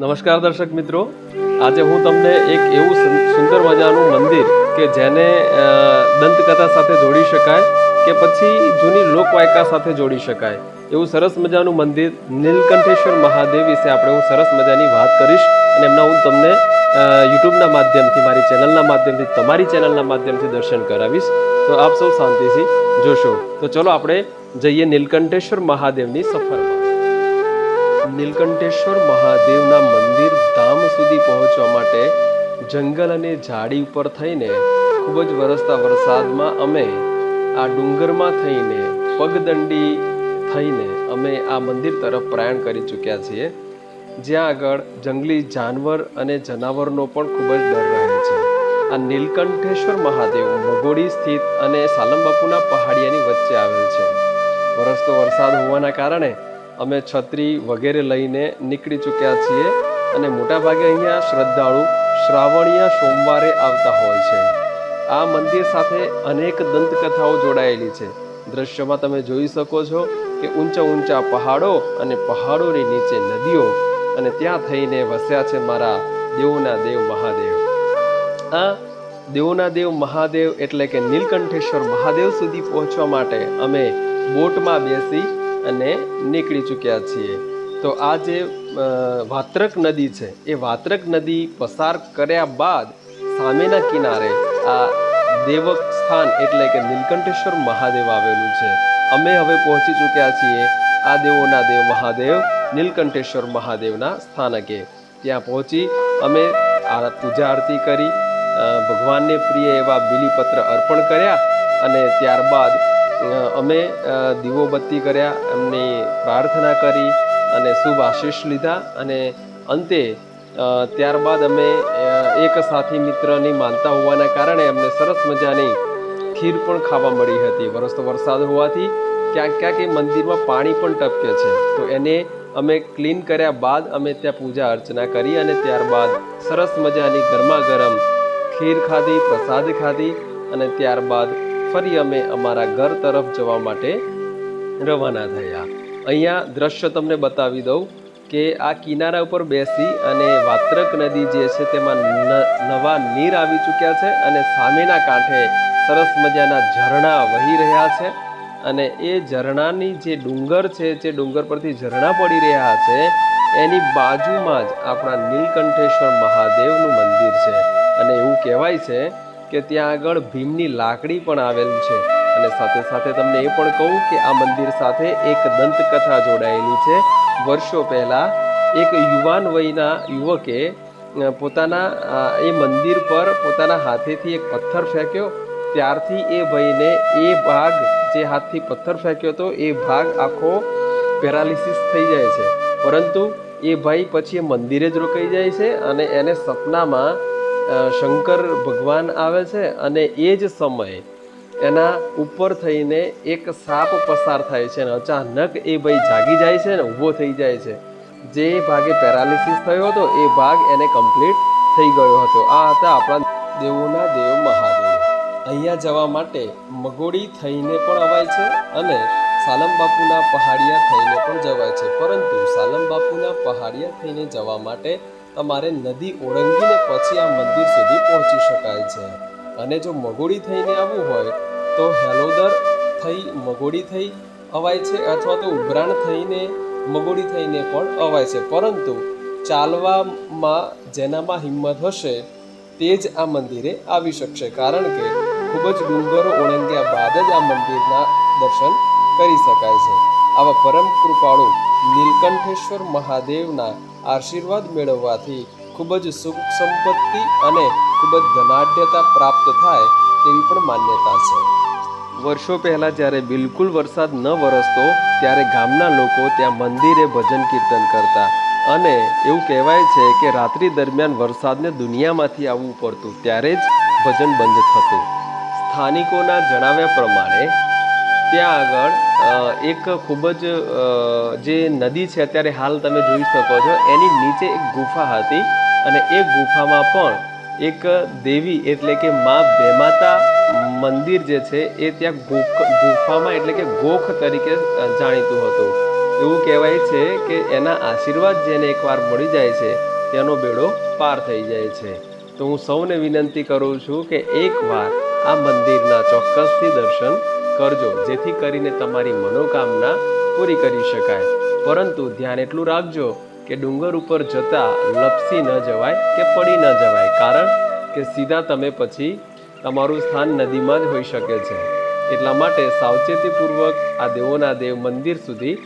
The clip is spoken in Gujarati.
નમસ્કાર દર્શક મિત્રો. આજે હું તમને એક એવું સુંદર મજાનું મંદિર કે જેને દંતકથા સાથે જોડી શકાય કે પછી જૂની લોકવાયકા સાથે જોડી શકાય. એવું સરસ મજાનું મંદિર નીલકંઠેશ્વર મહાદેવ વિશે આપણે હું સરસ મજાની વાત કરીશ અને એમના હું તમને યુટ્યુબના માધ્યમથી, મારી ચેનલના માધ્યમથી, તમારી ચેનલના માધ્યમથી દર્શન કરાવીશ. તો આપ સૌ શાંતિથી જોશો. તો ચલો આપણે જઈએ નીલકંઠેશ્વર મહાદેવની સફરમાં. નીલકંઠેશ્વર મહાદેવના મંદિર ધામ સુધી પહોંચવા માટે જંગલ અને ઝાડી ઉપર થઈને ખૂબ જ વરસતા વરસાદમાં અમે આ ડુંગરમાં થઈને, પગદંડી થઈને અમે આ મંદિર તરફ પ્રયાણ કરી ચૂક્યા છીએ, જ્યાં આગળ જંગલી જાનવર અને જનાવરનો પણ ખૂબ જ ડર રહે છે. આ નીલકંઠેશ્વર મહાદેવ મગોડી સ્થિત અને સાલમબાપુના પહાડિયાની વચ્ચે આવેલ છે. વરસતો વરસાદ હોવાના કારણે અમે છત્રી વગેરે લઈને નીકળી ચૂક્યા છીએ અને મોટાભાગે અહીંયા શ્રદ્ધાળુ શ્રાવણીયા સોમવારે આવતા હોય છે. આ મંદિર સાથે અનેક દંતકથાઓ જોડાયેલી છે. દ્રશ્યમાં તમે જોઈ શકો છો કે ઊંચા ઊંચા પહાડો અને પહાડોની નીચે નદીઓ અને ત્યાં થઈને વસ્યા છે મારા દેવોના દેવ મહાદેવ. આ દેવોના દેવ મહાદેવ એટલે કે નીલકંઠેશ્વર મહાદેવ સુધી પહોંચવા માટે અમે બોટમાં બેસી અને નીકળી ચૂક્યા છીએ. તો આ જે વાત્રક નદી છે, એ વાત્રક નદી પસાર કર્યા બાદ સામેના કિનારે આ દેવક સ્થાન એટલે કે નીલકંઠેશ્વર મહાદેવ આવેલું છે. અમે હવે પહોંચી ચૂક્યા છીએ આ દેવોના દેવ મહાદેવ, નીલકંઠેશ્વર મહાદેવના સ્થાનકે. ત્યાં પહોંચી અમે આ પૂજા આરતી કરી ભગવાનને પ્રિય એવા બિલીપત્ર અર્પણ કર્યા અને ત્યારબાદ અમે દીવો બત્તી કર્યા, એમની પ્રાર્થના કરી અને શુભ આશીષ લીધા અને અંતે ત્યારબાદ અમે એક સાથી મિત્રની માનતા હોવાના કારણે અમને સરસ મજાની ખીર પણ ખાવા મળી હતી. વરસતો વરસાદ હોવાથી ક્યાંક ક્યાંક એ મંદિરમાં પાણી પણ ટપકે છે. તો એને અમે ક્લીન કર્યા બાદ અમે ત્યાં પૂજા અર્ચના કરી અને ત્યારબાદ સરસ મજાની ગરમા ગરમ ખીર ખાધી, પ્રસાદ ખાધી અને ત્યારબાદ ફરી અમે અમારા ઘર તરફ જવા માટે રવાના થયા. અહીંયા દ્રશ્ય તમને બતાવી દઉં કે આ કિનારા ઉપર બેસી અને વાત્રક નદી જે છે તેમાં નવા નીર આવી ચૂક્યા છે અને સામેના કાંઠે સરસ મજાના ઝરણા વહી રહ્યા છે અને એ ઝરણાની જે ડુંગર છે, જે ડુંગર પરથી ઝરણા પડી રહ્યા છે, એની બાજુમાં જ આપણા નીલકંઠેશ્વર મહાદેવનું મંદિર છે. અને એવું કહેવાય છે કે ત્યાં આગળ ભીમની લાકડી પણ આવેલ છે. અને સાથે સાથે તમને એ પણ કહું કે આ મંદિર સાથે એક દંતકથા જોડાયેલી છે. વર્ષો પહેલાં એક યુવાન વયના યુવકે પોતાના એ મંદિર પર પોતાના હાથેથી એક પથ્થર ફેંક્યો. ત્યારથી એ ભાઈને એ ભાગ, જે હાથથી પથ્થર ફેંક્યો હતો, એ ભાગ આખો પેરાલિસિસ થઈ જાય છે. પરંતુ એ ભાઈ પછી એ મંદિરે જ રોકાઈ જાય છે અને એને સપનામાં શંકર ભગવાન આવે છે અને એ જ સમયે એના ઉપર થઈને એક સાપ પસાર થાય છે અને અચાનક એ ભાઈ જાગી જાય છે ને ઊભો થઈ જાય છે. જે ભાગે પેરાલિસિસ થયો હતો, એ ભાગ એને કમ્પ્લીટ થઈ ગયો હતો. આ હતા આપણા દેવોના દેવ મહાદેવ. અહીંયા જવા માટે મગોડી થઈને પણ અવાય છે અને સાલમ બાપુના પહાડિયા થઈને પણ જવાય છે. પરંતુ સાલમ બાપુના પહાડિયા થઈને જવા માટે તમારે નદી ઓળંગીને પછી આ મંદિર સુધી પહોંચી શકાય છે. અને જો મગોડી થઈને આવવું હોય, તો હેલોદર થઈ મગોડી થઈ અવાય છે અથવા તો ઉભરાણ થઈને મગોડી થઈને પણ અવાય છે. પરંતુ ચાલવામાં જેનામાં હિંમત હશે, તે જ આ મંદિરે આવી શકશે. કારણ કે ખૂબ જ ડુંગરો ઓળંગ્યા બાદ જ આ મંદિરના દર્શન કરી શકાય છે. આવા પરમ કૃપાળુ નીલકંઠેશ્વર મહાદેવના આશીર્વાદ મેળવવાથી ખૂબ જ સુખ સંપત્તિ અને ખૂબ જ ધનાઢ્યતા પ્રાપ્ત થાય તેવી પણ માન્યતા છે. વર્ષો પહેલાં જ્યારે બિલકુલ વરસાદ ન વરસતો, ત્યારે ગામના લોકો ત્યાં મંદિરે ભજન કીર્તન કરતા અને એવું કહેવાય છે કે રાત્રિ દરમિયાન વરસાદને દુનિયામાંથી આવવું પડતું, ત્યારે જ ભજન બંધ થતું. સ્થાનિકોના જણાવ્યા પ્રમાણે ત્યાં આગળ એક ખૂબ જ જે નદી છે અત્યારે હાલ તમે જોઈ શકો છો, એની નીચે એક ગુફા હતી અને એ ગુફામાં પણ એક દેવી એટલે કે મા બેમાતા મંદિર જે છે એ ત્યાં ગુફામાં એટલે કે ગોખ તરીકે જાણીતું હતું. એવું કહેવાય છે કે એના આશીર્વાદ જેને એકવાર મળી જાય છે, તેનો બેડો પાર થઈ જાય છે. તો હું સૌને વિનંતી કરું છું કે એકવાર આ મંદિરના ચોક્કસથી દર્શન કરજો, જેથી કરીને તમારી મનોકામના પૂરી કરી શકાય. પરંતુ ધ્યાન એટલું રાખજો કે ડુંગર ઉપર જતા લપસી ન જવાય કે પડી ન જવાય. કારણ કે સીધા તમે પછી તમારું સ્થાન નદીમાં જ હોઈ શકે છે. એટલા માટે સાવચેતીપૂર્વક આ દેવોના દેવ મંદિર સુધી